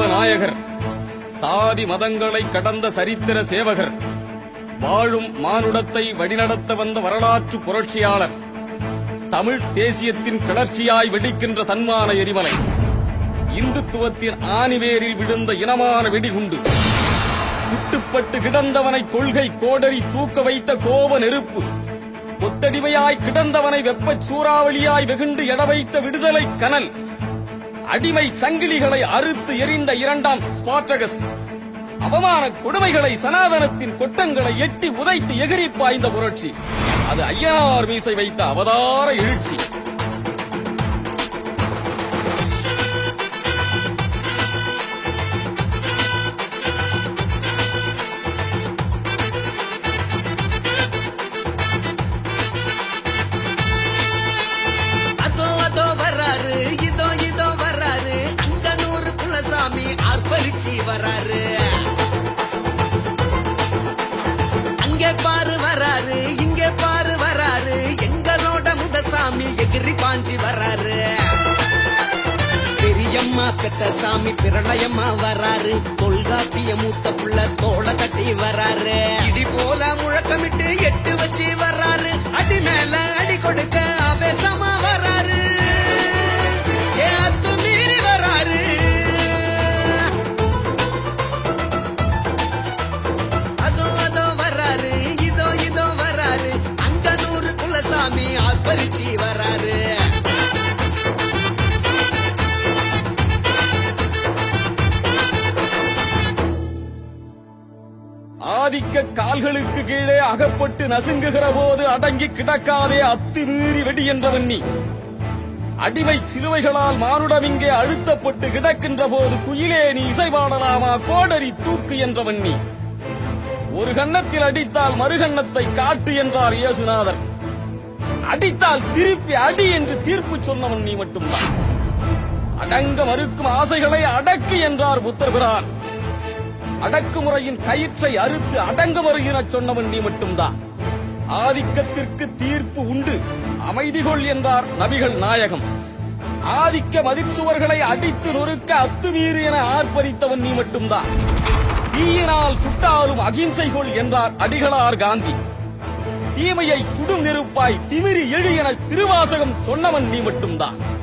தத்துவ நாயகர் சாதி மதங்களை கடந்த சரித்திர சேவகர் வாழும் மானுடத்தை வழிநடத்த வந்த வரலாற்று புரட்சியாளர் தமிழ் தேசியத்தின் கிளர்ச்சியாய் வெடிக்கின்ற தன்மான எரிமலை இந்துத்துவத்தின் ஆணிவேரில் விழுந்த இனமான வெடிகுண்டு குட்டுப்பட்டு கிடந்தவனை கொள்கை கோடரி தூக்க வைத்த கோப நெருப்பு கொத்தடிமையாய் கிடந்தவனை வெப்பச் சூறாவளியாய் வெகுண்டு எட வைத்த விடுதலை கனல் அடிமை சங்கிலிகளை அறுத்து எரிந்த இரண்டாம் ஸ்பார்டகஸ். அவமான கொடுமைகளை சனாதனத்தின் கொட்டங்களை எட்டி உதைத்து எகிரி பாய்ந்த புரட்சி. அது ஐயனார் மீசை வைத்த அவதார எழுச்சி. சாமி ஆர்ப்பரிச்சு வர்றாரு அங்கே பாரு வர்றாரு இங்கே பாரு வர்றாரு எங்களோட முதசாமி எகிரி பாஞ்சி வர்றாரு பெரியம்மா பெத்த சாமி பிரளயம்மா வர்றாரு தொல்காப்பிய மூத்த புள்ள தோள கட்டி வர்றாரு இடி போல முழக்கமிட்டு எட்டு வச்சு வர்றாரு அடி மேல அடி கொடுக்க ஆவேசமா வர்றாரு ஆதிக்க கால்களுக்கு கீழே அகப்பட்டு நசுங்குகிற போது அடங்கி கிடக்காதே அத்துமீறி வெடி என்றவன் நீ. அடிமை சிலுவைகளால் மானுடம் இங்கே அழுத்தப்பட்டு கிடக்கின்ற போது குயிலே நீ இசைபாடலாமா? கோடரி தூக்கு என்றவன் நீ. ஒரு கன்னத்தில் அடித்தால் மறுகன்னத்தை காட்டு என்றார் இயேசுநாதர். அடித்தால் திருப்பி அடி என்று தீர்ப்பு சொன்னவன் நீ மட்டும்தான். அடங்க மறுக்கும் ஆசைகளை அடக்கு என்றார் புத்தர்பிரான் அடக்குமுறையின் கயிற்றை அறுத்து அடங்குமுறையினச் சொன்னவன் நீ மட்டும்தான். ஆதிக்கத்திற்கு தீர்ப்பு உண்டு. அமைதி கொள் என்றார் நபிகள் நாயகம். ஆதிக்க மதிச்சுவர்களை அடித்து நொறுக்க அத்துமீறு என ஆர்ப்பரித்தவன் நீ மட்டும்தான். தீயினால் சுட்டாலும் அகிம்சை கொள் என்றார் அடிகளார் காந்தி. தீமையை குடும் நெருப்பாய் திமிரி எழு என திருவாசகம் சொன்னவன் நீ மட்டும்தான்.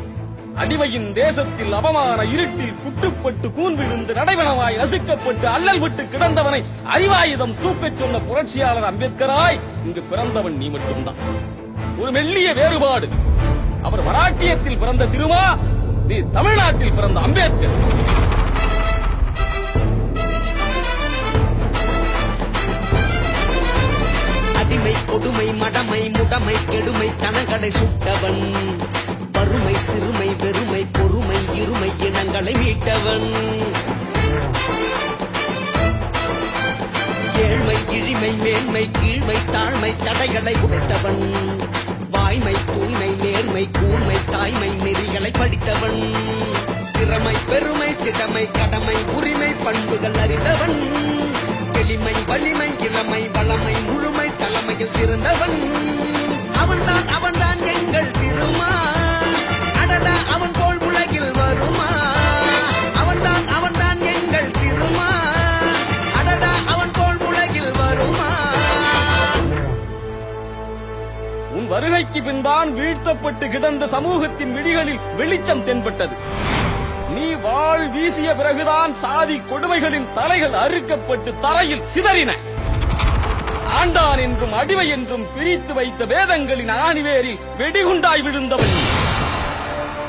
அடிமையின் தேசத்தில் அவமான இருட்டில் குட்டுப்பட்டு கூன் விழுந்து நடைபெணமாய் நசுக்கப்பட்டு அல்லல் விட்டு கிடந்தவனை அறிவாயுதம் தூக்கச் சொன்ன புரட்சியாளர் அம்பேத்கராய் இங்கு பிறந்தவன் நீ மட்டும்தான். ஒரு மெல்லிய வேறுபாடு. அவர் மராட்டியத்தில் பிறந்த திருமா நீ தமிழ்நாட்டில் பிறந்த அம்பேத்கர். அடிமை கொடுமை மடமை முடமை கெடுமை தனங்களை சுட்டவன். அருமை சிறுமை வெறுமை பொறுமை இருமை இனங்களை மீட்டவன். ஏழ்மை இழிமை மேன்மை கீழ்மை தாழ்மை தடைகளை உடைத்தவன். வாய்மை தூய்மை நேர்மை கூர்மை தாய்மை நெறிகளை படித்தவன். திறமை பெருமை திட்டமை கடமை உரிமை பண்புகள் அறிந்தவன். எளிமை வலிமை இளமை வளமை முழுமை தலைமையில் சிறந்தவன். அவன்தான் அவன்தான் எங்கள் திருமா உன் பின்தான் வீழ்த்தப்பட்டு கிடந்த சமூகத்தின் விழிகளில் வெளிச்சம் தென்பட்டது. நீ வாழ் வீசிய பிறகுதான் சாதி கொடுமைகளின் தலைகள் அறுக்கப்பட்டு தரையில் சிதறின. ஆண்டான் என்றும் அடிமை என்றும் பிரித்து வைத்த வேதங்களின் ஆணிவேரில் வெடிகுண்டாய் விழுந்தவன்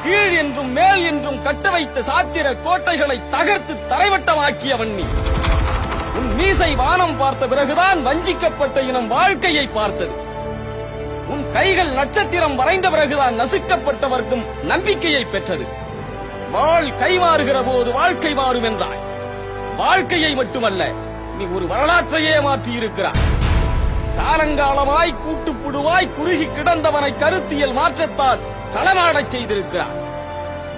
கீழ் என்றும் மேல் என்றும் கட்ட வைத்த சாத்திர கோட்டைகளை தகர்த்து தரைவட்டமாக்கியவன் நீ. உன் மீசை வானம் பார்த்த பிறகுதான் வஞ்சிக்கப்பட்ட இனம் வாழ்க்கையை பார்த்தது. கைகள் நட்சத்திரம் வரைந்த பிறகுதான் நசுக்கப்பட்டவர்க்கும் நம்பிக்கையை பெற்றது. வாழ் கைமாறுகிற போது வாழ்க்கை மாறும் என்றாய். வாழ்க்கையை மட்டுமல்ல நீ ஒரு வரலாற்றையே மாற்றியிருக்கிறாய். காலங்காலமாய் கூட்டுப்புடுவாய் குறுகி கிடந்தவனை கருத்தியல் மாற்றத்தால் களமாடச் செய்திருக்கிறார்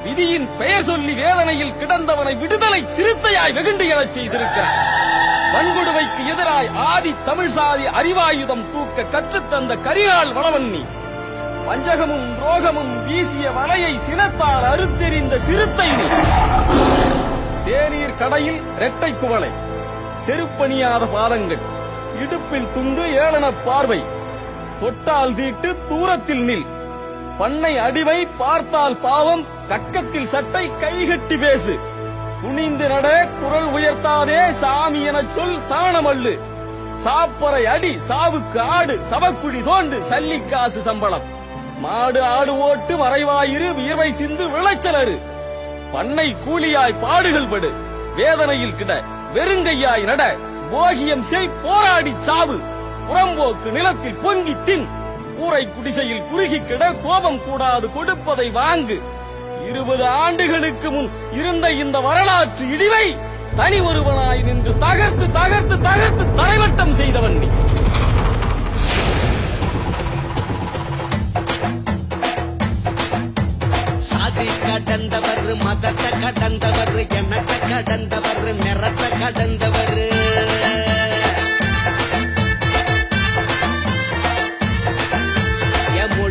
விதியின் பெயர் சொல்லி வேதனையில் கிடந்தவனை விடுதலை சிறுத்தையாய் வெகுண்டு எழச் செய்திருக்கிறார் வன்கொடுமைக்கு எதிராய் ஆதி தமிழ் சாதி அறிவாயுதம் தூக்க கற்றுத்தந்த கரிகால் வளவன்னி. வஞ்சகமும் துரோகமும் வீசிய வலையை சினத்தால் அறுத்தெறிந்த சிறுத்தை நீ. தேநீர் கடையில் இரட்டை குவளை. செருப்பணியாத பாதங்கள். இடுப்பில் துண்டு ஏளன பார்வை. தொட்டால் தீட்டு தூரத்தில் நில். பண்ணை அடிவை பார்த்தால் பாவம் கக்கத்தில் சட்டை கைகட்டி பேசு. குனிந்து நட குரல் உயர்த்தாதே சாமி எனச் சொல் சாணமல்லு. சாப்பறை அடி சாவுக்கு ஆடு சவக்குழி தோண்டு சல்லிக்காசு சம்பளம். மாடு ஆடு ஓட்டு மறைவாயிரு வியர்வை சிந்து விளைச்சலரு. பண்ணை கூலியாய் பாடுகள் படு வேதனையில் கிட வெறுங்கையாய் நட போகியம் செய் போராடி சாவு. புறம்போக்கு நிலத்தில் பொங்கி தின் கூரை குடிசையில் குறுகி கிட கோபம் கூடாது கொடுப்பதை வாங்கு. இருபது ஆண்டுகளுக்கு முன் இருந்த இந்த வரலாற்று இடிவை தனி ஒருவனாய் நின்று தகர்த்து தகர்த்து தகர்த்து தரைவட்டம் செய்தவன் நீ. சாதி கடந்தவர் மதத்தை கடந்தவர் எண்ணத்தை கடந்தவர் நிறத்தை கடந்தவர்.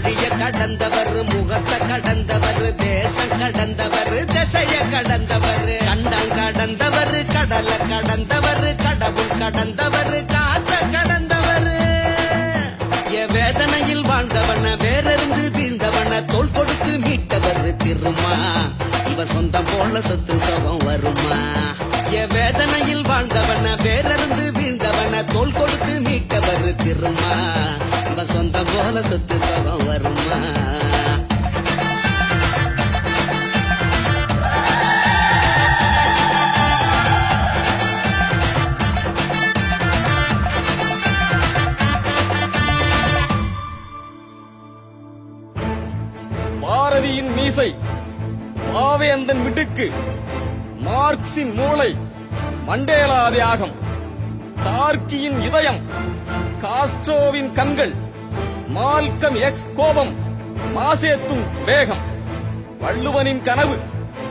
மொழிய கடந்தவர் முகத்தை கடந்தவர் தேசம் கடந்தவர் திசைய கடந்தவர் கண்டம் கடந்தவர் கடலை கடந்தவர் கடவுள் கடந்தவர் காத்த கடந்தவர். என் வேதனையில் வாழ்ந்தவன வேறிருந்து வீழ்ந்தவன தோல் கொடுத்து மீட்டவர் திருமா. இவர் சொந்தம் போல சொத்து சுகம் வருமா. என் வேதனையில் வாழ்ந்தவன வேறிருந்து வீழ்ந்தவன தோல் கொடுத்து மீட்டவர் திருமா. அவன் சொந்தம் போல சொத்து சுகம் வருமா? பாரதியின் மீசை பாவேந்தன் மிடுக்கு மார்க்சின் மூளை மண்டேலா தியாகம் டார்க்கியின் இதயம் காஸ்ட்ரோவின் கண்கள் மால்கம் எக்ஸ் கோபம் மாசேத்தும் வேகம். வள்ளுவனின் கனவு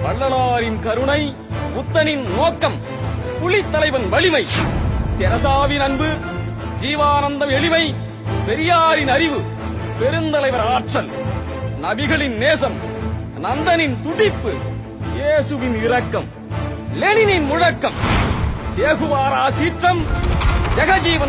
வள்ளலாரின் கருணை புத்தனின் நோக்கம் புலித்தலைவன் வலிமை. தெரசாவின் அன்பு ஜீவானந்தம் எளிமை பெரியாரின் அறிவு பெருந்தலைவர் ஆற்றல். நபிகளின் நேசம் நந்தனின் துடிப்பு இயேசுவின் இரக்கம் லெனினின் முழக்கம். சேகுவாரா சீற்றம் ஜெகஜீவன்